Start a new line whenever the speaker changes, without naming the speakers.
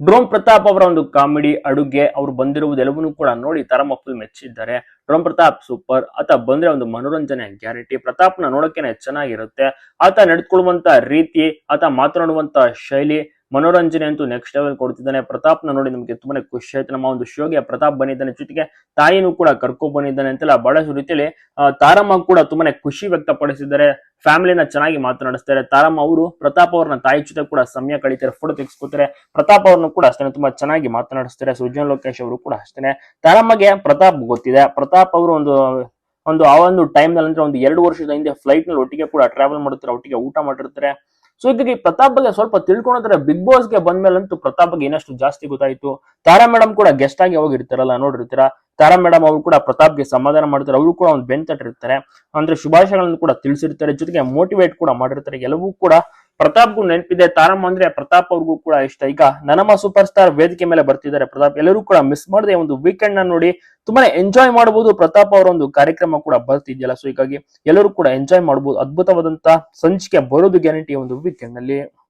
ಡ್ರೋಮ್ ಪ್ರತಾಪ್ ಅವರ ಒಂದು ಕಾಮಿಡಿ ಅಡುಗೆ ಅವ್ರು ಬಂದಿರುವುದೆಲ್ಲವನ್ನೂ ಕೂಡ ನೋಡಿ ತರಮಪ್ಪಲ್ ಮೆಚ್ಚಿದ್ದಾರೆ. ಡ್ರೋಮ್ ಪ್ರತಾಪ್ ಸೂಪರ್, ಆತ ಬಂದ್ರೆ ಒಂದು ಮನೋರಂಜನೆ ಗ್ಯಾರಂಟಿ. ಪ್ರತಾಪ್ನ ನೋಡೋಕೆನೆ ಚೆನ್ನಾಗಿರುತ್ತೆ. ಆತ ನಡೆದುಕೊಳ್ಳುವಂತ ರೀತಿ, ಆತ ಮಾತನಾಡುವಂತ ಶೈಲಿ ಮನೋರಂಜನೆ ಅಂತೂ ನೆಕ್ಸ್ಟ್ ಲೆವೆಲ್ ಕೊಡ್ತಿದ್ದಾನೆ. ಪ್ರತಾಪ್ನ ನೋಡಿ ನಮಗೆ ತುಂಬಾನೇ ಖುಷಿ ಆಯ್ತು. ನಮ್ಮ ಒಂದು ಶೋಗೆ ಪ್ರತಾಪ್ ಬಂದಿದ್ದಾನೆ. ಜೊತೆಗೆ ತಾಯಿನೂ ಕೂಡ ಕರ್ಕೊಂಡು ಬಂದಿದ್ದಾನೆ ಅಂತೆಲ್ಲ ಬಹಳಷ್ಟು ರೀತಿಯಲ್ಲಿ ತಾರಮ್ಮ ಕೂಡ ತುಂಬಾನೇ ಖುಷಿ ವ್ಯಕ್ತಪಡಿಸಿದ್ದಾರೆ. ಫ್ಯಾಮಿಲಿನ ಚೆನ್ನಾಗಿ ಮಾತನಾಡಿಸ್ತಾರೆ ತಾರಮ್ಮ ಅವರು, ಪ್ರತಾಪ್ ಅವ್ರನ್ನ ತಾಯಿ ಜೊತೆ ಕೂಡ ಸಮಯ ಕಳೀತಾರೆ ಫೋಟೋ ತೆಗೆಸ್ಕೊತಾರೆ. ಪ್ರತಾಪ್ ಅವ್ರನ್ನು ಕೂಡ ಅಷ್ಟೇ ತುಂಬಾ ಚೆನ್ನಾಗಿ ಮಾತನಾಡಿಸ್ತಾರೆ. ಸುಜನ್ ಲೋಕೇಶ್ ಅವರು ಕೂಡ ಅಷ್ಟೇ ತಾರಮ್ಮಗೆ ಪ್ರತಾಪ್ ಗೊತ್ತಿದೆ. ಪ್ರತಾಪ್ ಅವರು ಒಂದು ಒಂದು, ಆ ಒಂದು ಟೈಮ್ನಲ್ಲಿ ಅಂದ್ರೆ ಒಂದು ಎರಡು ವರ್ಷದ ಹಿಂದೆ ಫ್ಲೈಟ್ನಲ್ಲಿ ಒಟ್ಟಿಗೆ ಕೂಡ ಟ್ರಾವೆಲ್ ಮಾಡುತ್ತಾರೆ ಒಟ್ಟಿಗೆ ಊಟ ಮಾಡಿರ್ತಾರೆ. ಸೊ ಹೀಗಾಗಿ ಪ್ರತಾಪ್ ಬಗ್ಗೆ ಸ್ವಲ್ಪ ತಿಳ್ಕೊಳೋದ್ರೆ ಬಿಗ್ ಬಾಸ್ಗೆ ಬಂದ್ಮೇಲಂತೂ ಪ್ರತಾಪ್ ಬಗ್ಗೆ ಇನ್ನಷ್ಟು ಜಾಸ್ತಿ ಗೊತ್ತಾಯ್ತು. ತಾರಾ ಮೇಡಮ್ ಕೂಡ ಗೆಸ್ಟ್ ಆಗಿ ಹೋಗಿರ್ತಾರಲ್ಲ ನೋಡಿರ್ತೀರಾ? ತಾರಾ ಮೇಡಮ್ ಅವರು ಕೂಡ ಪ್ರತಾಪ್ಗೆ ಸಮಾಧಾನ ಮಾಡ್ತಾರೆ. ಅವರು ಕೂಡ ಒಂದು ಬೆಂತಟ್ಟಿರ್ತಾರೆ ಅಂದ್ರೆ ಶುಭಾಶಯಗಳನ್ನು ಕೂಡ ತಿಳಿಸಿರ್ತಾರೆ. ಜೊತೆಗೆ ಮೋಟಿವೇಟ್ ಕೂಡ ಮಾಡಿರ್ತಾರೆ. ಎಲ್ಲವೂ ಕೂಡ ಪ್ರತಾಪ್ಗೂ ನೆನಪಿದೆ, ತಾರಮ್ಮ ಅಂದ್ರೆ ಪ್ರತಾಪ್ ಅವ್ರಿಗೂ ಕೂಡ ಇಷ್ಟ. ಈಗ ನನಮ ಸೂಪರ್ ಸ್ಟಾರ್ ವೇದಿಕೆ ಮೇಲೆ ಬರ್ತಿದ್ದಾರೆ ಪ್ರತಾಪ್. ಎಲ್ಲರೂ ಕೂಡ ಮಿಸ್ ಮಾಡದೆ ಒಂದು ವೀಕೆಂಡ್ನ ನೋಡಿ ತುಂಬಾನೇ ಎಂಜಾಯ್ ಮಾಡಬಹುದು ಪ್ರತಾಪ್ ಅವರ ಒಂದು ಕಾರ್ಯಕ್ರಮ ಕೂಡ ಬರ್ತಿದ್ಯಲ್ಲ. ಸೊ ಹೀಗಾಗಿ ಎಲ್ಲರೂ ಕೂಡ ಎಂಜಾಯ್ ಮಾಡಬಹುದು ಅದ್ಭುತವಾದಂತಹ ಸಂಚಿಕೆ ಬರೋದು ಗ್ಯಾರಂಟಿ ಒಂದು ವೀಕೆಂಡ್ನಲ್ಲಿ.